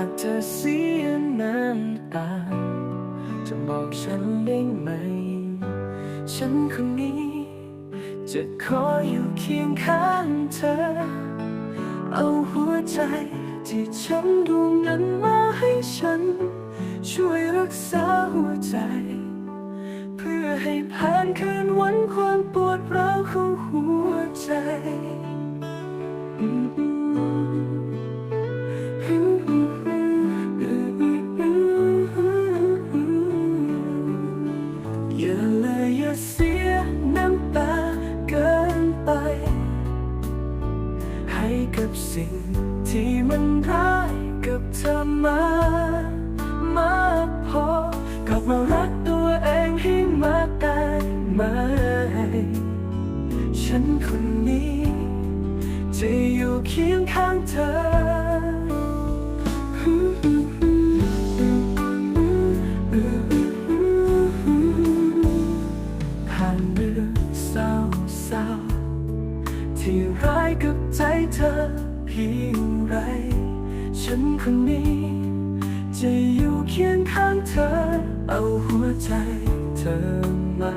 ากเธอเสียน้ำตาจะบอกฉันได้ไหม ฉันคนนี้ จะขออยู่เคียงข้างเธอ เอาหัวใจที่ฉันดวงนั้นมาให้ฉัน ช่วยรักษาหัวใจ เพื่อให้ผ่านคืนวันความปวดร้าวของหัวใจอื เสียน้ำตาเกินไป ให้กับสิ่งที่มันร้ายกับเธอมามากพอกลับมารักตัวเองให้มากได้ไหมฉันคนนี้ จะอยู่เคียงข้างเธอ กับใจเธอเพียงไร ฉันคนนี้ จะอยู่เคียงข้างเธอ เอาหัวใจเธอมา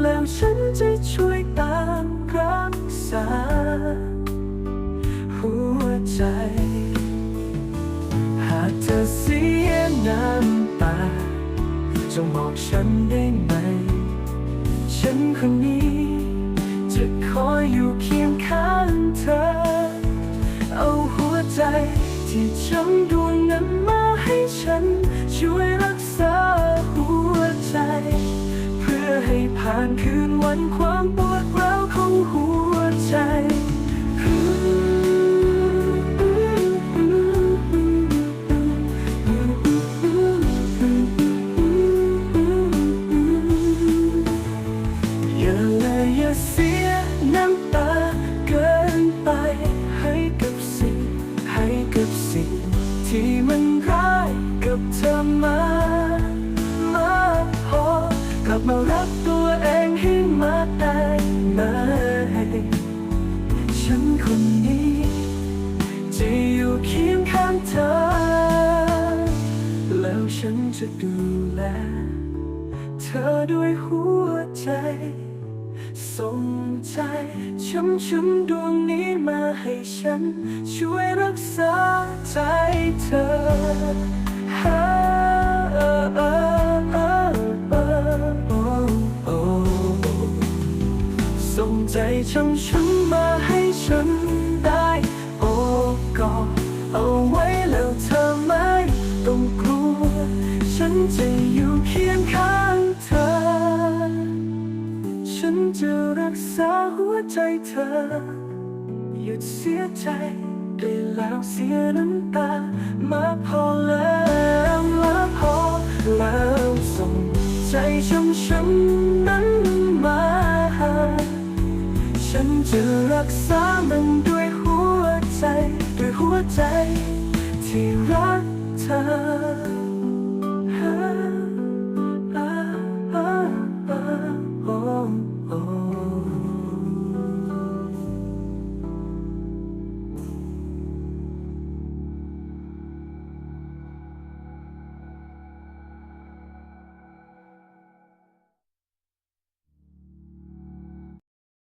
แล้วฉันจะช่วยตามรักษา หัวใจ หากเธอเสียน้ำตาจงบอกฉันได้ไหม ฉันคนนี้ คอยอยู่เคียงข้างเธอ เอาหัวใจที่ช้ำดวงนั้นมาให้ฉัน ช่วยรักษาหัวใจ เพื่อให้ผ่านคืนวันความปวดร้าวของหัวใจ มารักตัวเองให้มากได้ไหมฉันคนนี้จะอยู่เคียงข้างเธอ แล้วฉันจะดูแล เธอด้วยหัวใจส่งใจช้ำช้ำดวงนี้มาให้ฉัน ช่วยรักษาใจเธอฮาเออเออ งใจช้ำช้ำมาให้ฉันได้โอ้กอดเอาไว้แล้วเธอไม่ต้องกลัว ฉันจะอยู่เคียงข้างเธอ ฉันจะรักษาหัวใจเธอ หยุดเสียใจได้แล้วเสียน้ำตา มาพอแล้วมาพอแล้วส่งใจช้ำช้ำนั้น ฉันจะรักษามันด้วยหัวใจ ด้วยหัวใจที่รักเธอ